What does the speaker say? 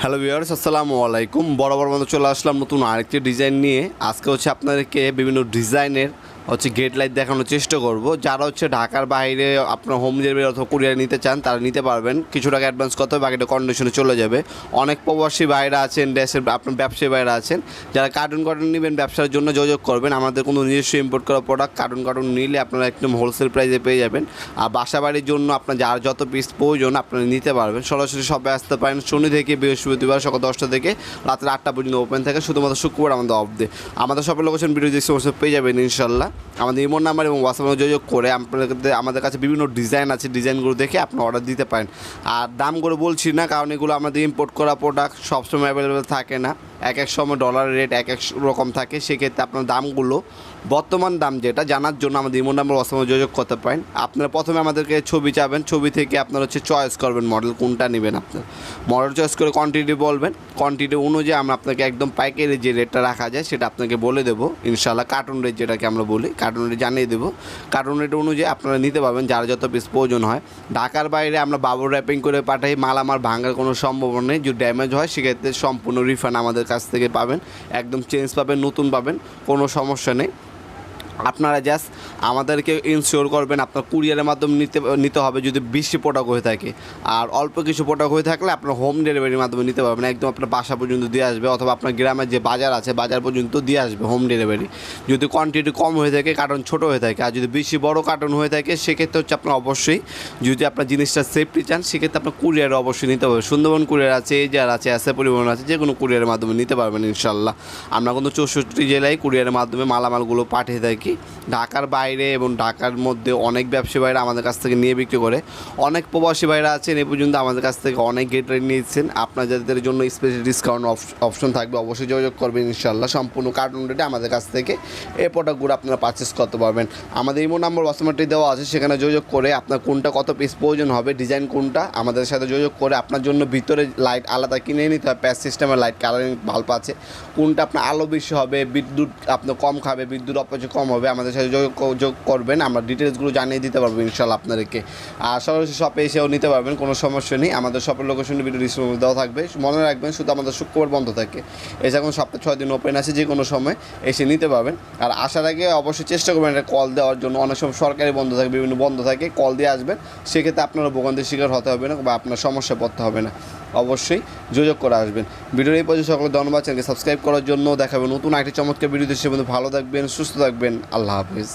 Hello viewers আসসালামু আলাইকুম। বরাবর মতো চলে আসলাম নতুন আরেকটি ডিজাইন নিয়ে। আজকে হচ্ছে আপনাদেরকে বিভিন্ন ডিজাইনের হচ্ছে গেট লাইট দেখানোর চেষ্টা করব। যারা হচ্ছে ঢাকার বাইরে আপনার হোম ডেলিভারি অথবা কুরিয়ার নিতে চান, তারা নিতে পারবেন। কিছু টাকা অ্যাডভান্স করতে হবে, বাকিটা কন্ডিশনে চলে যাবে। অনেক প্রবাসী বাইরে আছেন, দেশের আপনার ব্যবসায়ী বাইরে আছেন। যারা কার্টুন কার্টুন নেবেন, ব্যবসার জন্য যোগাযোগ করবেন। আমাদের কোনো নিজস্ব ইম্পোর্ট করা প্রোডাক্ট কার্টুন কার্টুন নিলে আপনারা একদম হোলসেল প্রাইসে পেয়ে যাবেন। আর বাসা বাড়ির জন্য আপনার যার যত পিস প্রয়োজন, আপনারা নিতে পারবেন। সরাসরি সবে আসতে পারেন শনি থেকে বৃহস্পতিবার সকাল দশটা থেকে রাত্রে আটটা পর্যন্ত ওপেন থাকে। শুধুমাত্র শুক্রবার আমাদের অফ ডে আমাদের সব লোকেশন ভিডিও ডিসক্রিপশন পেয়ে যাবেন ইনশাল্লাহ। আমাদের ইমোর নাম্বার এবং হোয়াটসঅ্যাপে যোগাযোগ করে আপনাদের, আমাদের কাছে বিভিন্ন ডিজাইন আছে ডিজাইনগুলো দেখে আপনি অর্ডার দিতে পারেন। আর দামগুলো বলছি না, কারণ এগুলো আমাদের ইম্পোর্ট করা প্রোডাক্ট সবসময় অ্যাভেলেবেল থাকে না। এক এক সময় ডলারের রেট এক এক রকম থাকে, সেক্ষেত্রে আপনার দামগুলো বর্তমান দাম যেটা, জানার জন্য আমাদের ইমো নাম্বার হোয়াটসঅ্যাপে যোগাযোগ করতে পারেন। আপনারা প্রথমে আমাদেরকে ছবি চাবেন, ছবি থেকে আপনার হচ্ছে চয়েস করবেন মডেল কোনটা নেবেন আপনার। মডেল চয়েস করে কোয়ান্টিটি বলবেন কোয়ান্টিটি অনুযায়ী আমরা আপনাকে একদম পাইকারি যে রেটটা রাখা যায়, সেটা আপনাকে বলে দেবো। ইনশাল্লাহ কার্টুন রেট যেটাকে আমরা বলি কার্টুন রেট জানিয়ে দেবো। কার্টুন রেট অনুযায়ী আপনারা নিতে পারবেন, যার যত পিস প্রয়োজন হয়। ঢাকার বাইরে আমরা বাবুর র্যাপিং করে পাঠাই মাল আমার ভাঙার কোনো সম্ভাবনা নেই। যদি ড্যামেজ হয়, সেক্ষেত্রে সম্পূর্ণ রিফান্ড আমাদের কাছ থেকে পাবেন। একদম চেঞ্জ পাবেন, নতুন পাবেন, কোনো সমস্যা নেই। আপনারা জাস্ট আমাদেরকে ইনশিওর করবেন আপনার কুরিয়ারের মাধ্যমে নিতে নিতে হবে যদি বেশি প্রোডাক্ট হয়ে থাকে। আর অল্প কিছু প্রোডাক্ট হয়ে থাকলে আপনার হোম ডেলিভারির মাধ্যমে নিতে পারবেন। একদম আপনার বাসা পর্যন্ত দিয়ে আসবে অথবা আপনার গ্রামের যে বাজার আছে, বাজার পর্যন্ত দিয়ে আসবে হোম ডেলিভারি যদি কোয়ান্টিটি কম হয়ে থাকে কার্টন ছোটো হয়ে থাকে, আর যদি বেশি বড় কার্টন হয়ে থাকে, সেক্ষেত্রে হচ্ছে আপনার অবশ্যই যদি আপনার জিনিসটা সেফটি চান, সেক্ষেত্রে আপনার কুরিয়ারে অবশ্যই নিতে হবে। সুন্দরবন কুরিয়ার আছে এজার আছে, এসে পরিবহন আছে, যে কোনো কুরিয়ারের মাধ্যমে নিতে পারবেন ইনশাল্লাহ আমরা কিন্তু চৌষট্টি জেলায় কুরিয়ারের মাধ্যমে মালামালগুলো পাঠিয়ে থাকি। ঢাকার বাইরে এবং ঢাকার মধ্যে অনেক ব্যবসায়ী ভাইরা আমাদের কাছ থেকে নিয়ে বিক্রি করে। অনেক প্রবাসী ভাইরা আছেন, এ পর্যন্ত আমাদের কাছ থেকে অনেক গেট রেট নিয়েছেন। আপনার যাদের জন্য স্পেশাল ডিসকাউন্ট অপশন থাকবে, অবশ্যই যোগাযোগ করবেন ইনশাল্লাহ সম্পূর্ণ কার্টুন রেটে আমাদের কাছ থেকে এই প্রোডাক্টগুলো আপনারা পারচেস করতে পারবেন। আমাদের ইমো নাম্বার ওয়াসমারটি দেওয়া আছে, সেখানে যোগাযোগ করে আপনার কোনটা কত পিস প্রয়োজন হবে ডিজাইন কোনটা, আমাদের সাথে যোগাযোগ করে আপনার জন্য ভিতরে লাইট আলাদা কিনে নিতে হবে প্যাচ সিস্টেমের লাইট কালারিং বাল্ব আছে। কোনটা আপনার আলো বেশি হবে, বিদ্যুৎ আপনার কম খাবে, বিদ্যুৎ অপচয় কম হবে, আমাদের সাথে যোগ করবেন, আমরা ডিটেলসগুলো জানিয়ে দিতে পারব ইনশাল্লাহ আপনাদেরকে। আর সরাসরি শপে এসেও নিতে পারবেন, কোনো সমস্যা নেই। আমাদের শপের লোকেশন ভিডিও ডিসক্রিপশন দেওয়া থাকবে। মনে রাখবেন, শুধু আমাদের শুক্রবার বন্ধ থাকে। এসে এখন সপ্তাহে ছয় দিন ওপেন আছে, যে কোনো সময় এসে নিতে পারবেন। আর আসার আগে অবশ্যই চেষ্টা করবেন একটা কল দেওয়ার জন্য। অনেক সময় সরকারি বন্ধ থাকে, বিভিন্ন বন্ধ থাকে কল দিয়ে আসবেন। সেক্ষেত্রে আপনারা ভোগান্তির শিকার হতে হবে না বা আপনার সমস্যা পড়তে হবে না। অবশ্যই যোগাযোগ করে আসবেন। ভিডিওর এই পর্যন্ত সকলে ধন্যবাদ। চ্যানেলকে সাবস্ক্রাইব করার জন্য দেখাবেন নতুন একটি চমৎকার ভিডিও দেশে বন্ধু ভালো থাকবেন, সুস্থ থাকবেন। আল্লাহ হাফিজ।